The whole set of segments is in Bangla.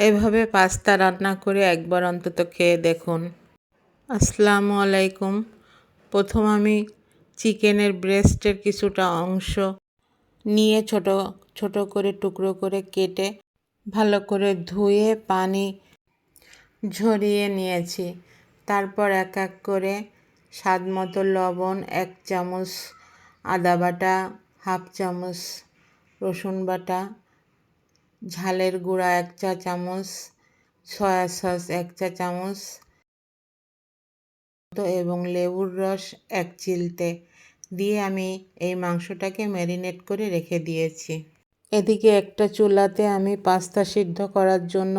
এভাবে পাস্তা রান্না করে একবার অন্তত খেয়ে দেখুন। আসসালামু আলাইকুম। প্রথম আমি চিকেনের ব্রেস্টের কিছুটা অংশ নিয়ে ছোট ছোট করে টুকরো করে কেটে ভালো করে ধুয়ে পানি ঝরিয়ে নিয়েছি। তারপর এক এক করে স্বাদ মতো লবণ, এক চামচ আদা বাটা, হাফ চামচ রসুন বাটা ঝালের গুঁড়া এক চা চামচ, সয়া সস এক চা চামচ এবং লেবুর রস এক চিলতে দিয়ে আমি এই মাংসটাকে ম্যারিনেট করে রেখে দিয়েছি। এদিকে একটা চুলাতে আমি পাস্তা সিদ্ধ করার জন্য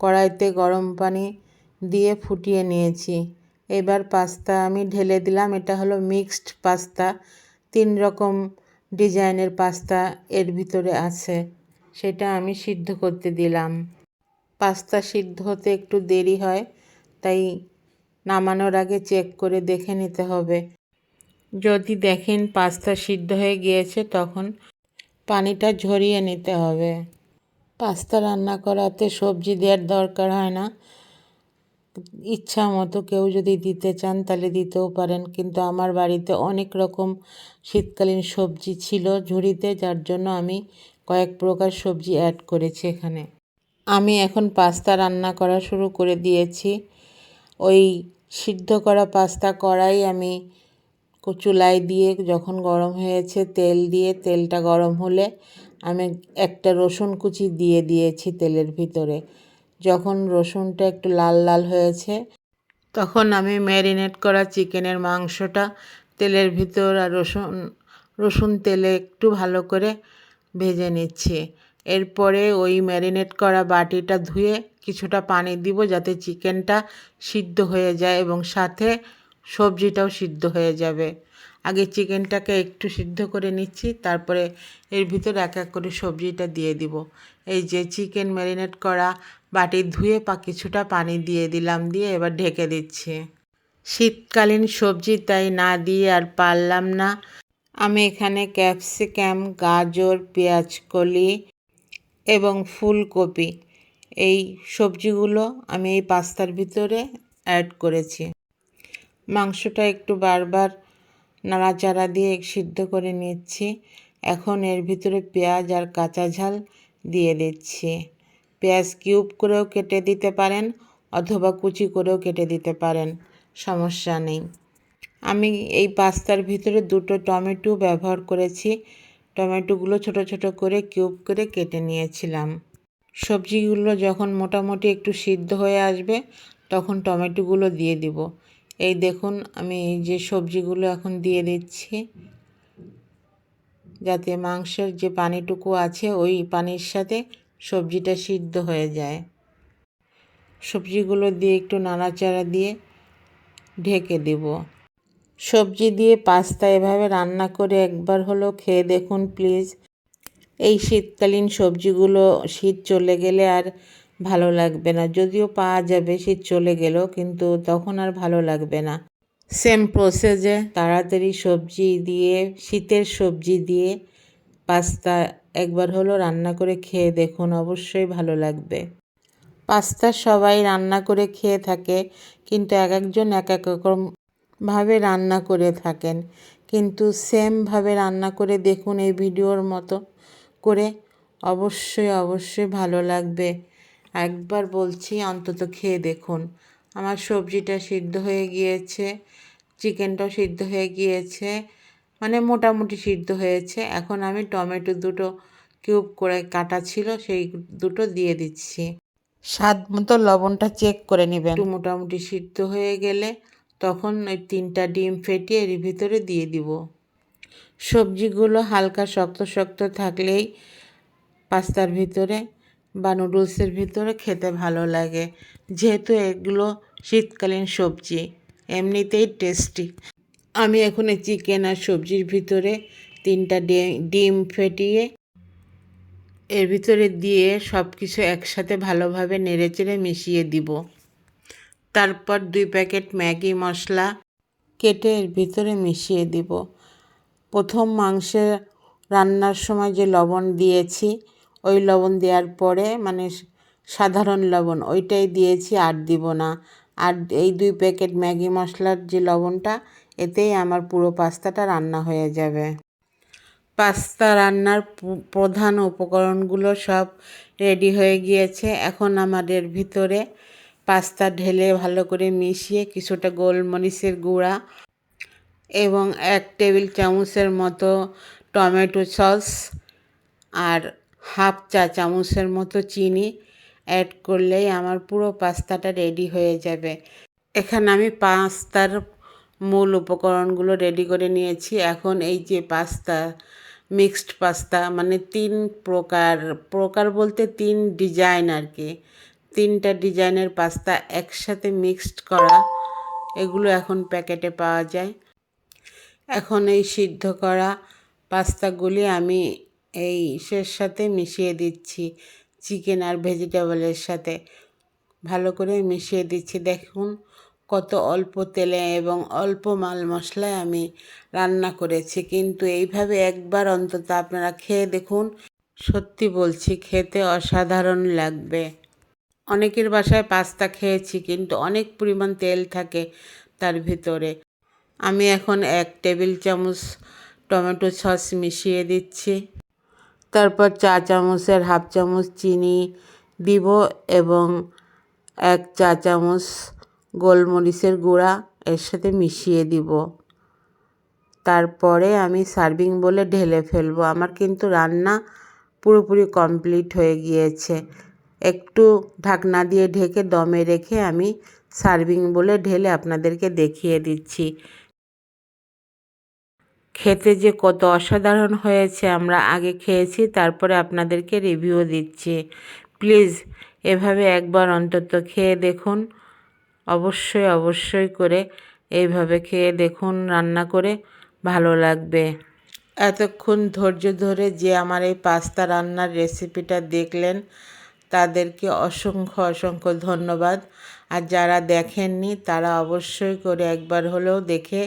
কড়াইতে গরম পানি দিয়ে ফুটিয়ে নিয়েছি। এবার পাস্তা আমি ঢেলে দিলাম, এটা হলো মিক্সড পাস্তা। তিন রকম ডিজাইনের পাস্তা এর ভিতরে আছে। সেটা আমি সিদ্ধ করতে দিলাম। পাস্তা সিদ্ধ হতে একটু দেরি হয়, তাই নামানোর আগে চেক করে দেখে নিতে হবে। যদি দেখেন পাস্তা সিদ্ধ হয়ে গিয়েছে, তখন পানিটা ঝরিয়ে নিতে হবে। পাস্তা রান্না করাতে সবজি দেওয়ার দরকার হয় না। ইচ্ছা মতো কেউ যদি দিতে চান, তাহলে দিতেও পারেন। কিন্তু আমার বাড়িতে অনেক রকম শীতকালীন সবজি ছিল ঝুড়িতে, যার জন্য আমি কয়েক প্রকার সবজি অ্যাড করেছি এখানে। আমি এখন পাস্তা রান্না করা শুরু করে দিয়েছি। ওই সিদ্ধ করা পাস্তা কড়াই আমি চুলায় দিয়ে যখন গরম হয়েছে তেল দিয়ে, তেলটা গরম হলে আমি একটা রসুন কুচি দিয়ে দিয়েছি তেলের ভিতরে। যখন রসুনটা একটু লাল লাল হয়েছে, তখন আমি ম্যারিনেট করা চিকেনের মাংসটা তেলের ভিতর আর রসুন রসুন তেলে একটু ভালো করে ভেজে নিচ্ছি। এরপরে ওই ম্যারিনেট করা বাটিটা ধুয়ে কিছুটা পানি দিব যাতে চিকেনটা সিদ্ধ হয়ে যায় এবং সাথে সবজিটাও সিদ্ধ হয়ে যাবে। আগে চিকেনটাকে একটু সিদ্ধ করে নিচ্ছি, তারপরে এর ভিতরে এক এক করে সবজিটা দিয়ে দিব। এই যে চিকেন ম্যারিনেট করা বাটি ধুয়ে পা কিছুটা পানি দিয়ে দিলাম, দিয়ে এবার ঢেকে দিচ্ছি। শীতকালীন সবজি তাই না দিয়ে আর পারলাম না। আমি এখানে ক্যাপসিকাম, গাজর পেঁয়াজকলি এবং ফুলকপি এই সবজিগুলো আমি এই পাস্তার ভিতরে অ্যাড করেছি। মাংসটা একটু বারবার নাড়াচাড়া দিয়ে সিদ্ধ করে নিচ্ছি। এখন এর ভিতরে পেঁয়াজ আর কাঁচা ঝাল দিয়ে দিচ্ছি। পেঁয়াজ কিউব করেও কেটে দিতে পারেন অথবা কুচি করেও কেটে দিতে পারেন, সমস্যা নেই। আমি এই পাস্তার ভিতরে দুটো টমেটো ব্যবহার করেছি। টমেটোগুলো ছোট ছোট করে কিউব করে কেটে নিয়েছিলাম। সবজিগুলো যখন মোটামুটি একটু সিদ্ধ হয়ে আসবে, তখন টমেটোগুলো দিয়ে দিব। এই দেখুন, আমি যে সবজিগুলো এখন দিয়ে দিচ্ছি। যাতে মাংসের যে পানিটুকু আছে, ওই পানির সাথে সবজিটা সিদ্ধ হয়ে যায়। সবজিগুলো দিয়ে একটু নাড়াচাড়া দিয়ে ঢেকে দেব। সবজি দিয়ে পাস্তা এভাবে রান্না করে একবার হলো খেয়ে দেখুন প্লিজ এই শীতকালীন সবজিগুলো শীত চলে গেলে আর ভালো লাগবে না। যদিও পাওয়া যাবে শীত চলে গেলেও, কিন্তু তখন আর ভালো লাগবে না। সেম প্রসেসে তাড়াতাড়ি সবজি দিয়ে, শীতের সবজি দিয়ে পাস্তা একবার হলো রান্না করে খেয়ে দেখুন, অবশ্যই ভালো লাগবে। পাস্তা সবাই রান্না করে খেয়ে থাকে, কিন্তু এক একজন এক এক রকমভাবে রান্না করে থাকেন। কিন্তু সেমভাবে রান্না করে দেখুন এই ভিডিওর মতো করে অবশ্যই অবশ্যই ভালো লাগবে। একবার বলছি, অন্তত খেয়ে দেখুন। আমার সবজিটা সিদ্ধ হয়ে গিয়েছে চিকেনটাও সিদ্ধ হয়ে গিয়েছে মানে মোটামুটি সিদ্ধ হয়েছে। এখন আমি টমেটো দুটো কিউব করে কাটা ছিল, সেই দুটো দিয়ে দিচ্ছি। স্বাদ মতো লবণটা চেক করে নেবেন। মোটামুটি সিদ্ধ হয়ে গেলে তখন ওই তিনটা ডিম ফেটিয়ে এর ভিতরে দিয়ে দিব। সবজিগুলো হালকা শক্ত শক্ত থাকলেই পাস্তার ভিতরে বা নুডলসের ভিতরে খেতে ভালো লাগে। যেহেতু এগুলো শীতকালীন সবজি, এমনিতেই টেস্টি। আমি এখন এই চিকেন আর সবজির ভিতরে তিনটা ডিম ফেটিয়ে এর ভিতরে দিয়ে সব কিছু একসাথে ভালোভাবে নেড়েচেড়ে মিশিয়ে দিব। তারপর দুই প্যাকেট ম্যাগি মশলা কেটে এর ভিতরে মিশিয়ে দিব। প্রথম মাংসে রান্নার সময় যে লবণ দিয়েছি, ওই লবণ দেওয়ার পরে মানে সাধারণ লবণ, ওইটাই দিয়েছি আর দিব না। আর এই দুই প্যাকেট ম্যাগি মশলার যে লবণটা, এতেই আমার পুরো পাস্তাটা রান্না হয়ে যাবে। পাস্তা রান্নার প্রধান উপকরণগুলো সব রেডি হয়ে গিয়েছে। এখন আমাদের ভিতরে পাস্তা ঢেলে ভালো করে মিশিয়ে কিছুটা গোলমরিচের গুঁড়া এবং এক টেবিল চামচের মতো টমেটো সস আর হাফ চা চামচের মতো চিনি অ্যাড করলেই আমার পুরো পাস্তাটা রেডি হয়ে যাবে। এখানে আমি পাস্তার মূল উপকরণগুলো রেডি করে নিয়েছি। এখন এই যে পাস্তা মিক্সড পাস্তা মানে তিন প্রকার প্রকার বলতে তিন ডিজাইন আর কি। তিনটা ডিজাইনের পাস্তা একসাথে মিক্সড করা, এগুলো এখন প্যাকেটে পাওয়া যায়। এখন এই সিদ্ধ করা পাস্তাগুলি আমি এই ইসের সাথে মিশিয়ে দিচ্ছি, চিকেন আর ভেজিটেবলের সাথে। ভালো করে মিশিয়ে দিচ্ছি, দেখুন কত অল্প তেলে এবং অল্প মাল মশলায় আমি রান্না করেছি। কিন্তু এইভাবে একবার অন্তত আপনারা খেয়ে দেখুন, সত্যি বলছি খেতে অসাধারণ লাগবে। অনেকের বাসায় পাস্তা খেয়েছি, কিন্তু অনেক পরিমাণ তেল থাকে তার ভিতরে। আমি এখন এক টেবিল চামচ টমেটো সস মিশিয়ে দিচ্ছি। তারপর চা চামচের হাফ চামচ চিনি দিব এবং এক চা চামচ গোলমরিচের গুঁড়া এর সাথে মিশিয়ে দিব। তারপরে আমি সার্ভিং বলে ঢেলে ফেলব। আমার কিন্তু রান্না পুরোপুরি কমপ্লিট হয়ে গিয়েছে। একটু ঢাকনা দিয়ে ঢেকে দমে রেখে আমি সার্ভিং বলে ঢেলে আপনাদেরকে দেখিয়ে দিচ্ছি। খেতে যে কত অসাধারণ হয়েছে, আমরা আগে খেয়েছি, তারপরে আপনাদেরকে রিভিউ দিচ্ছি। প্লিজ, এভাবে একবার অন্তত খেয়ে দেখুন। অবশ্যই অবশ্যই করে এইভাবে খেয়ে দেখুন, রান্না করে ভালো লাগবে। এতক্ষণ ধৈর্য ধরে যে আমার এই পাস্তা রান্নার রেসিপিটা দেখলেন তাদেরকে অসংখ্য অসংখ্য ধন্যবাদ। আর যারা দেখেননি, তারা অবশ্যই করে একবার হলেও দেখে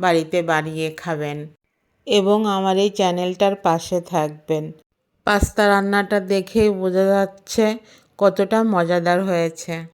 বাড়িতে বানিয়ে খাবেন এবং আমার এই চ্যানেলটার পাশে থাকবেন। পাস্তা রান্নাটা দেখেই বোঝা যাচ্ছে কতটা মজাদার হয়েছে।